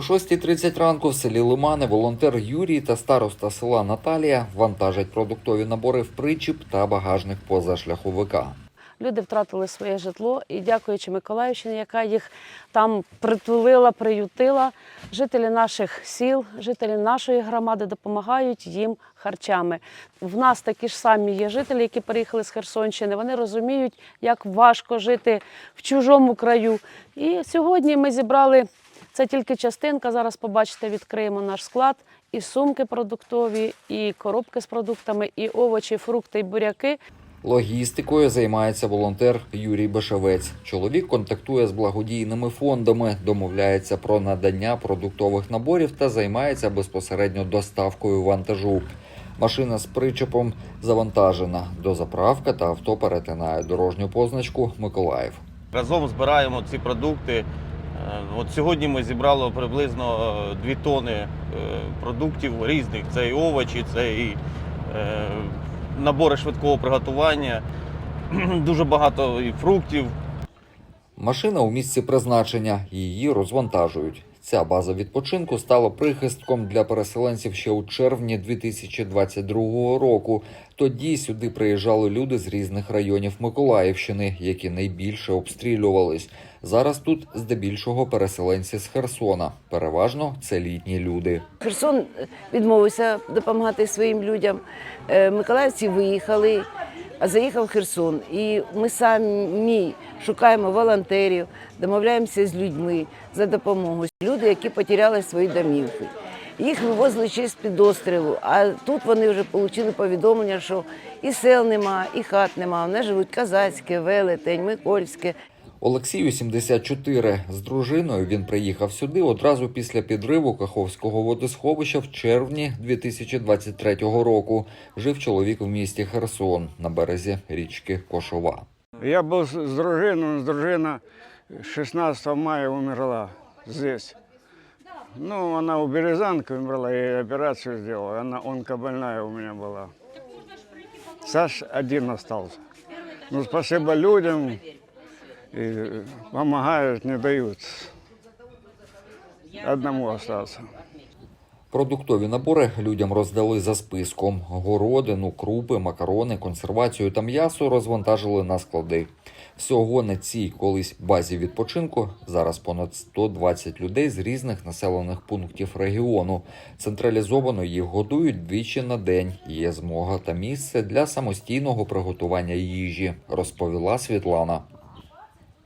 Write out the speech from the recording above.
О 6.30 ранку в селі Лимани волонтер Юрій та староста села Наталія вантажать продуктові набори в причіп та багажник позашляховика. Люди втратили своє житло і, дякуючи Миколаївщині, яка їх там притулила, приютила. Жителі наших сіл, жителі нашої громади допомагають їм харчами. В нас такі ж самі є жителі, які переїхали з Херсонщини. Вони розуміють, як важко жити в чужому краю. І сьогодні ми зібрали це тільки частинка. Зараз побачите, відкриємо наш склад. І сумки продуктові, і коробки з продуктами, і овочі, фрукти, і буряки. Логістикою займається волонтер Юрій Бешевець. Чоловік контактує з благодійними фондами, домовляється про надання продуктових наборів та займається безпосередньо доставкою вантажу. Машина з причепом завантажена. До заправка та авто перетинає дорожню позначку Миколаїв. Разом збираємо ці продукти. Е, От сьогодні ми зібрали приблизно 2 тони е, продуктів різних. Це і овочі, це і е, набори швидкого приготування, дуже багато і фруктів. Машина у місці призначення, її розвантажують. Ця база відпочинку стала прихистком для переселенців ще у червні 2022 року. Тоді сюди приїжджали люди з різних районів Миколаївщини, які найбільше обстрілювались. Зараз тут здебільшого переселенці з Херсона. Переважно це літні люди. Херсон відмовився допомагати своїм людям. Е, Миколаївці виїхали, заїхав Херсон. І ми самі шукаємо волонтерів, домовляємося з людьми за допомогою. Люди, які потеряли свої домівки. Їх вивозили ще з під острілу, а тут вони вже отримали повідомлення, що і сел нема, і хат нема. Вони живуть Казацьке, Велетень, Микольське. Олексію 74. З дружиною він приїхав сюди одразу після підриву Каховського водосховища в червні 2023 року. Жив чоловік в місті Херсон на березі річки Кошова. Я с дружиной, но дружина 16 мая умерла здесь. Ну, она у Березанки умерла, я ей операцию сделал. Она онкобольная у меня была. Саш один остался. Ну, спасибо людям. И помогают, не дают. Одному остался. Продуктові набори людям роздали за списком: городину, крупи, макарони, консервацію та м'ясо розвантажили на склади. Всього на цій колись базі відпочинку зараз понад 120 людей з різних населених пунктів регіону. Централізовано їх годують двічі на день. Є змога та місце для самостійного приготування їжі, розповіла Світлана.